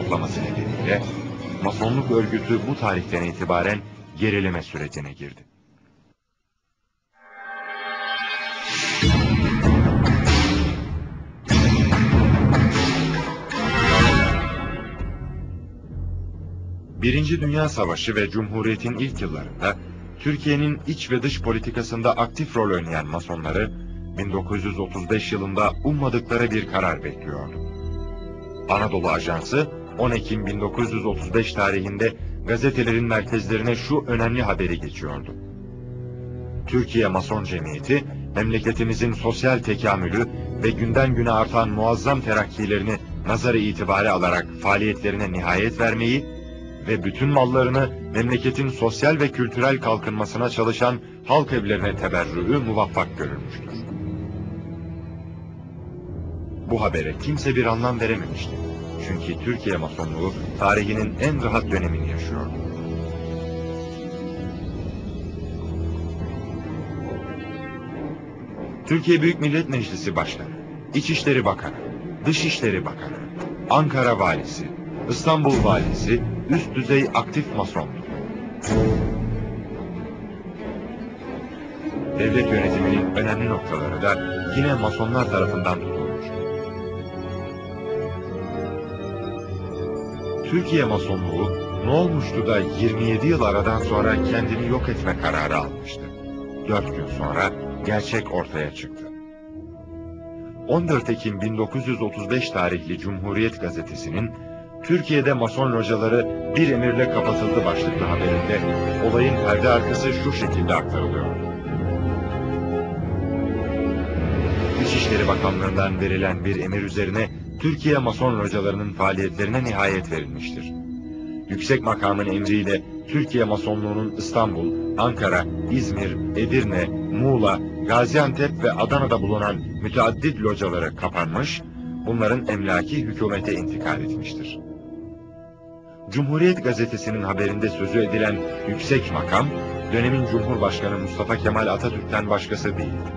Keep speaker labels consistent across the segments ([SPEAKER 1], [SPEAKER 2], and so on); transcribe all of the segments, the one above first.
[SPEAKER 1] toplaması nedeniyle Masonluk örgütü bu tarihten itibaren gerileme sürecine girdi. Birinci Dünya Savaşı ve Cumhuriyet'in ilk yıllarında Türkiye'nin iç ve dış politikasında aktif rol oynayan Masonları 1935 yılında ummadıkları bir karar bekliyordu. Anadolu Ajansı 10 Ekim 1935 tarihinde gazetelerin merkezlerine şu önemli haberi geçiyordu. Türkiye Mason Cemiyeti, memleketimizin sosyal tekamülü ve günden güne artan muazzam terakkilerini nazarı itibare alarak faaliyetlerine nihayet vermeyi ve bütün mallarını memleketin sosyal ve kültürel kalkınmasına çalışan halk evlerine teberrüğü muvaffak görülmüştür. Bu habere kimse bir anlam verememişti. Çünkü Türkiye Masonluğu tarihinin en rahat dönemini yaşıyordu. Türkiye Büyük Millet Meclisi Başkanı, İçişleri Bakanı, Dışişleri Bakanı, Ankara Valisi, İstanbul Valisi üst düzey aktif masondu. Devlet yönetiminin önemli noktaları da yine masonlar tarafından Türkiye Masonluğu ne olmuştu da 27 yıl aradan sonra kendini yok etme kararı almıştı. Dört gün sonra gerçek ortaya çıktı. 14 Ekim 1935 tarihli Cumhuriyet Gazetesi'nin Türkiye'de Mason locaları bir emirle kapatıldı başlıklı haberinde olayın perde arkası şu şekilde aktarılıyor. İçişleri Bakanlığı'ndan verilen bir emir üzerine Türkiye Mason localarının faaliyetlerine nihayet verilmiştir. Yüksek makamın emriyle Türkiye Masonluğu'nun İstanbul, Ankara, İzmir, Edirne, Muğla, Gaziantep ve Adana'da bulunan müteaddit locaları kapanmış, bunların emlaki hükümete intikal etmiştir. Cumhuriyet Gazetesi'nin haberinde sözü edilen yüksek makam, dönemin Cumhurbaşkanı Mustafa Kemal Atatürk'ten başkası değildi.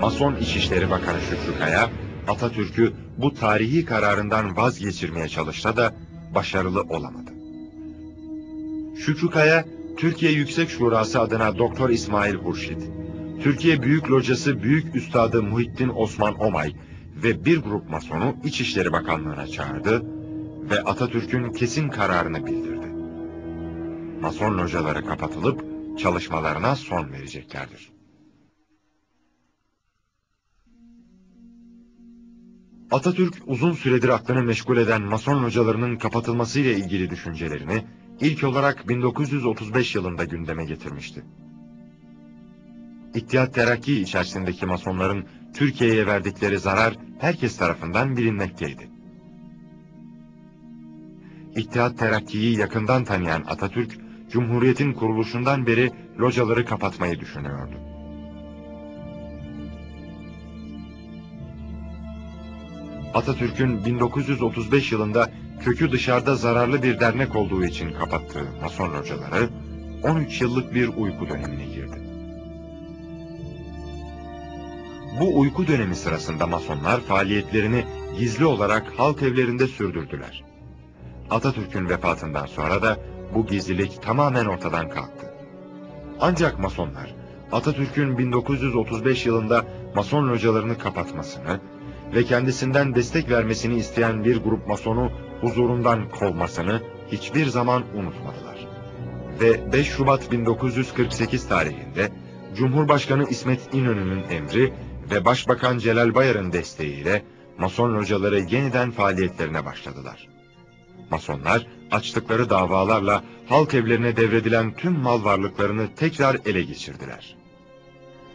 [SPEAKER 1] Mason İçişleri Bakanı Şükrü Kaya, Atatürk'ü bu tarihi kararından vazgeçirmeye çalışsa da başarılı olamadı. Şükrü Kaya, Türkiye Yüksek Şurası adına Doktor İsmail Hurşit, Türkiye Büyük Locası Büyük Üstadı Muhittin Osman Omay ve bir grup masonu İçişleri Bakanlığı'na çağırdı ve Atatürk'ün kesin kararını bildirdi. Mason locaları kapatılıp çalışmalarına son vereceklerdir. Atatürk uzun süredir aklını meşgul eden Mason localarının kapatılmasıyla ilgili düşüncelerini ilk olarak 1935 yılında gündeme getirmişti. İttihat Terakki içerisindeki Masonların Türkiye'ye verdikleri zarar herkes tarafından bilinmekteydi. İttihat Terakki'yi yakından tanıyan Atatürk, Cumhuriyet'in kuruluşundan beri locaları kapatmayı düşünüyordu. Atatürk'ün 1935 yılında kökü dışarıda zararlı bir dernek olduğu için kapattığı Mason locaları 13 yıllık bir uyku dönemine girdi. Bu uyku dönemi sırasında Masonlar faaliyetlerini gizli olarak halk evlerinde sürdürdüler. Atatürk'ün vefatından sonra da bu gizlilik tamamen ortadan kalktı. Ancak Masonlar Atatürk'ün 1935 yılında Mason localarını kapatmasını ve kendisinden destek vermesini isteyen bir grup Masonu huzurundan kovmasını hiçbir zaman unutmadılar. Ve 5 Şubat 1948 tarihinde Cumhurbaşkanı İsmet İnönü'nün emri ve Başbakan Celal Bayar'ın desteğiyle Mason locaları yeniden faaliyetlerine başladılar. Masonlar açtıkları davalarla halk evlerine devredilen tüm mal varlıklarını tekrar ele geçirdiler.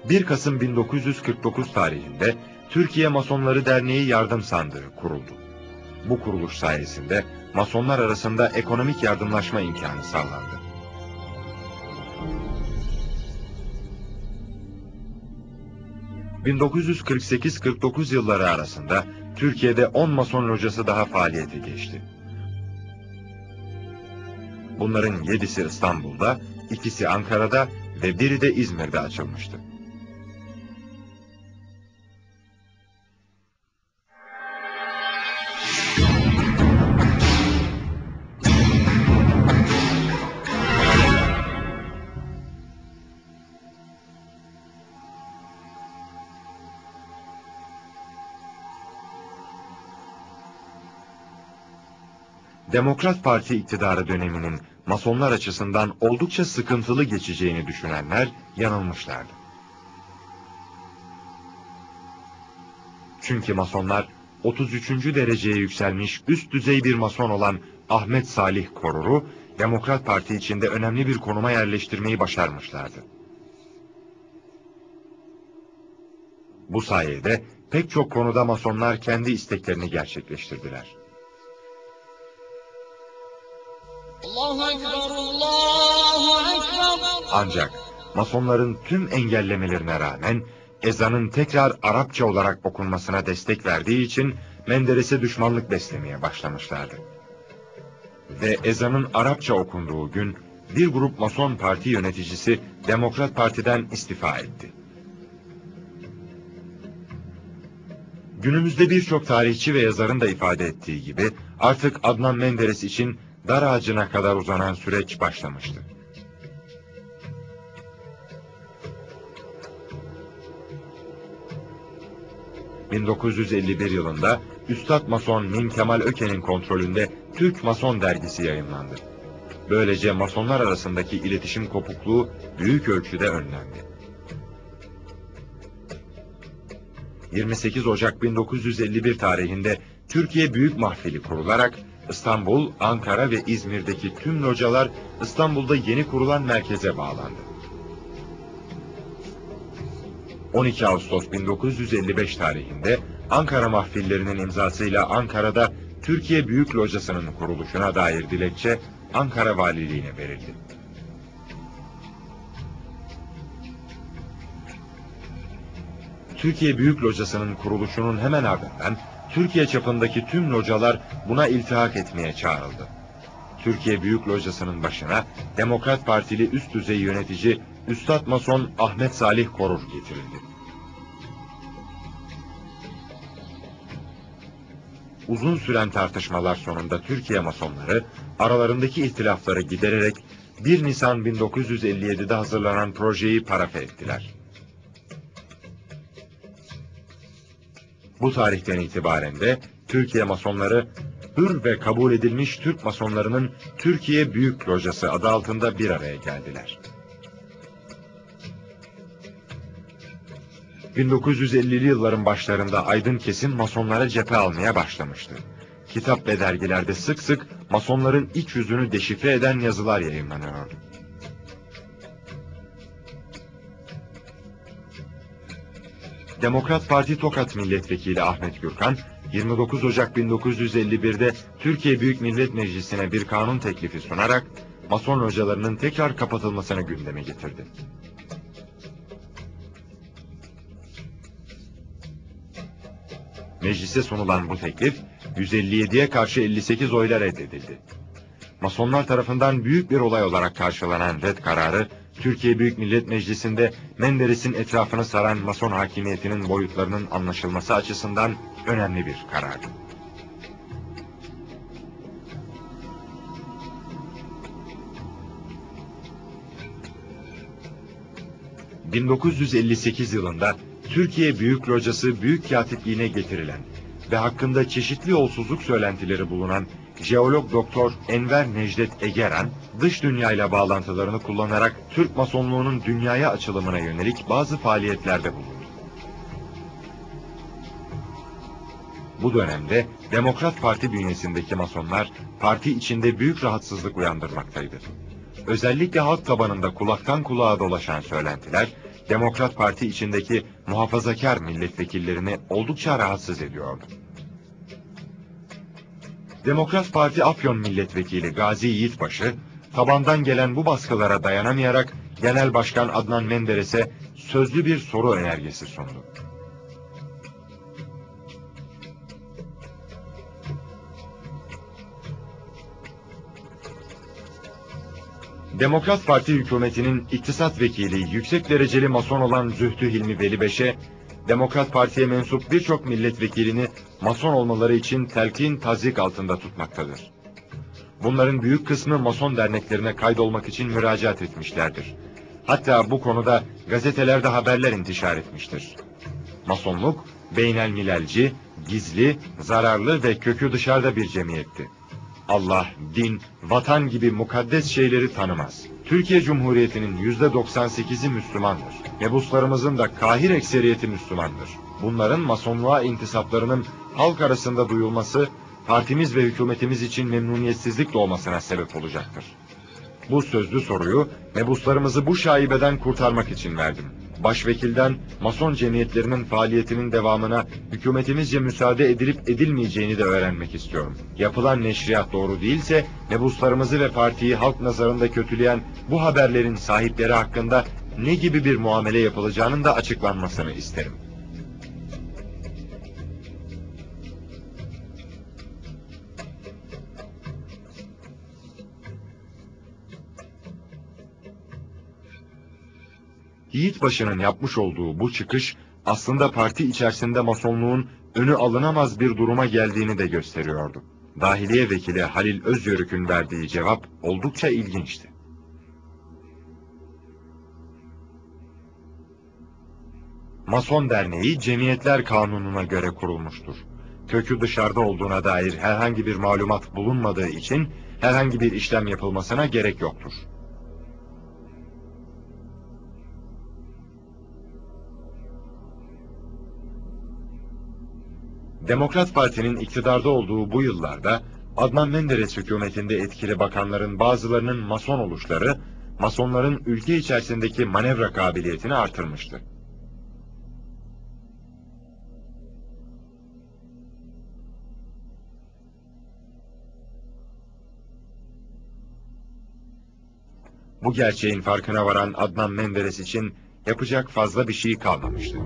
[SPEAKER 1] 1 Kasım 1949 tarihinde Türkiye Masonları Derneği Yardım Sandığı kuruldu. Bu kuruluş sayesinde Masonlar arasında ekonomik yardımlaşma imkanı sağlandı. ...1948-49 yılları arasında Türkiye'de 10 Mason locası daha faaliyete geçti. Bunların yedisi İstanbul'da, ikisi Ankara'da ve biri de İzmir'de açılmıştı. Demokrat Parti iktidarı döneminin Masonlar açısından oldukça sıkıntılı geçeceğini düşünenler yanılmışlardı. Çünkü Masonlar 33. dereceye yükselmiş üst düzey bir Mason olan Ahmet Salih Korur'u Demokrat Parti içinde önemli bir konuma yerleştirmeyi başarmışlardı. Bu sayede pek çok konuda Masonlar kendi isteklerini gerçekleştirdiler. Ancak Masonların tüm engellemelerine rağmen ezanın tekrar Arapça olarak okunmasına destek verdiği için Menderes'e düşmanlık beslemeye başlamışlardı. Ve ezanın Arapça okunduğu gün bir grup Mason parti yöneticisi Demokrat Parti'den istifa etti. Günümüzde birçok tarihçi ve yazarın da ifade ettiği gibi artık Adnan Menderes için dar ağacına kadar uzanan süreç başlamıştı. ...1951 yılında Üstad Mason Min Kemal Öken'in kontrolünde Türk Mason dergisi yayınlandı. Böylece Masonlar arasındaki iletişim kopukluğu büyük ölçüde önlendi. 28 Ocak 1951 tarihinde Türkiye Büyük Mahfili kurularak İstanbul, Ankara ve İzmir'deki tüm localar İstanbul'da yeni kurulan merkeze bağlandı. 12 Ağustos 1955 tarihinde Ankara mahfillerinin imzasıyla Ankara'da Türkiye Büyük Locası'nın kuruluşuna dair dilekçe Ankara Valiliğine verildi. Türkiye Büyük Locası'nın kuruluşunun hemen ardından Türkiye çapındaki tüm localar buna iltihak etmeye çağrıldı. Türkiye Büyük Locası'nın başına Demokrat Partili üst düzey yönetici Üstad Mason Ahmet Salih Korur getirildi. Uzun süren tartışmalar sonunda Türkiye Masonları aralarındaki ihtilafları gidererek 1 Nisan 1957'de hazırlanan projeyi parafe ettiler. Bu tarihten itibaren de Türkiye Masonları hür ve kabul edilmiş Türk Masonlarının Türkiye Büyük Lojası adı altında bir araya geldiler. 1950'li yılların başlarında aydın kesim masonlara cephe almaya başlamıştı. Kitap ve dergilerde sık sık masonların iç yüzünü deşifre eden yazılar yayınlanıyordu. Demokrat Parti Tokat Milletvekili Ahmet Gürkan, 29 Ocak 1951'de Türkiye Büyük Millet Meclisi'ne bir kanun teklifi sunarak Mason hocalarının tekrar kapatılmasını gündeme getirdi. Meclise sunulan bu teklif 157'ye karşı 58 oyla reddedildi. Masonlar tarafından büyük bir olay olarak karşılanan red kararı Türkiye Büyük Millet Meclisi'nde Menderes'in etrafını saran Mason hakimiyetinin boyutlarının anlaşılması açısından önemli bir karar. ...1958 yılında Türkiye Büyük Locası Büyük Katipliğine getirilen ve hakkında çeşitli yolsuzluk söylentileri bulunan jeolog doktor Enver Necdet Egeran, dış dünyayla bağlantılarını kullanarak Türk masonluğunun dünyaya açılımına yönelik bazı faaliyetlerde bulundu. Bu dönemde Demokrat Parti bünyesindeki masonlar parti içinde büyük rahatsızlık uyandırmaktaydı. Özellikle halk tabanında kulaktan kulağa dolaşan söylentiler, Demokrat Parti içindeki muhafazakar milletvekillerini oldukça rahatsız ediyordu. Demokrat Parti Afyon Milletvekili Gazi Yiğitbaşı, tabandan gelen bu baskılara dayanamayarak Genel Başkan Adnan Menderes'e sözlü bir soru önergesi sundu. Demokrat Parti hükümetinin iktisat vekili yüksek dereceli mason olan Zühtü Hilmi Veli Beş'e, Demokrat Parti'ye mensup birçok milletvekilini mason olmaları için telkin tazik altında tutmaktadır. Bunların büyük kısmı mason derneklerine kaydolmak için müracaat etmişlerdir. Hatta bu konuda gazetelerde haberler intişar etmiştir. Masonluk, beynelmilalci, gizli, zararlı ve kökü dışarıda bir cemiyetti. Allah, din, vatan gibi mukaddes şeyleri tanımaz. Türkiye Cumhuriyeti'nin yüzde 98'i Müslümandır. Mebuslarımızın da kahir ekseriyeti Müslümandır. Bunların masonluğa intisaplarının halk arasında duyulması, partimiz ve hükümetimiz için memnuniyetsizlik doğmasına sebep olacaktır. Bu sözlü soruyu mebuslarımızı bu şaibeden kurtarmak için verdim. Başvekilden mason cemiyetlerinin faaliyetinin devamına hükümetimizce müsaade edilip edilmeyeceğini de öğrenmek istiyorum. Yapılan neşriyat doğru değilse mebuslarımızı ve partiyi halk nazarında kötüleyen bu haberlerin sahipleri hakkında ne gibi bir muamele yapılacağının da açıklanmasını isterim. Yiğitbaşı'nın yapmış olduğu bu çıkış aslında parti içerisinde masonluğun önü alınamaz bir duruma geldiğini de gösteriyordu. Dahiliye Vekili Halil Özyörük'ün verdiği cevap oldukça ilginçti. Mason Derneği Cemiyetler Kanunu'na göre kurulmuştur. Kökü dışarıda olduğuna dair herhangi bir malumat bulunmadığı için herhangi bir işlem yapılmasına gerek yoktur. Demokrat Parti'nin iktidarda olduğu bu yıllarda Adnan Menderes hükümetinde etkili bakanların bazılarının mason oluşları, masonların ülke içerisindeki manevra kabiliyetini artırmıştı. Bu gerçeğin farkına varan Adnan Menderes için yapacak fazla bir şey kalmamıştı.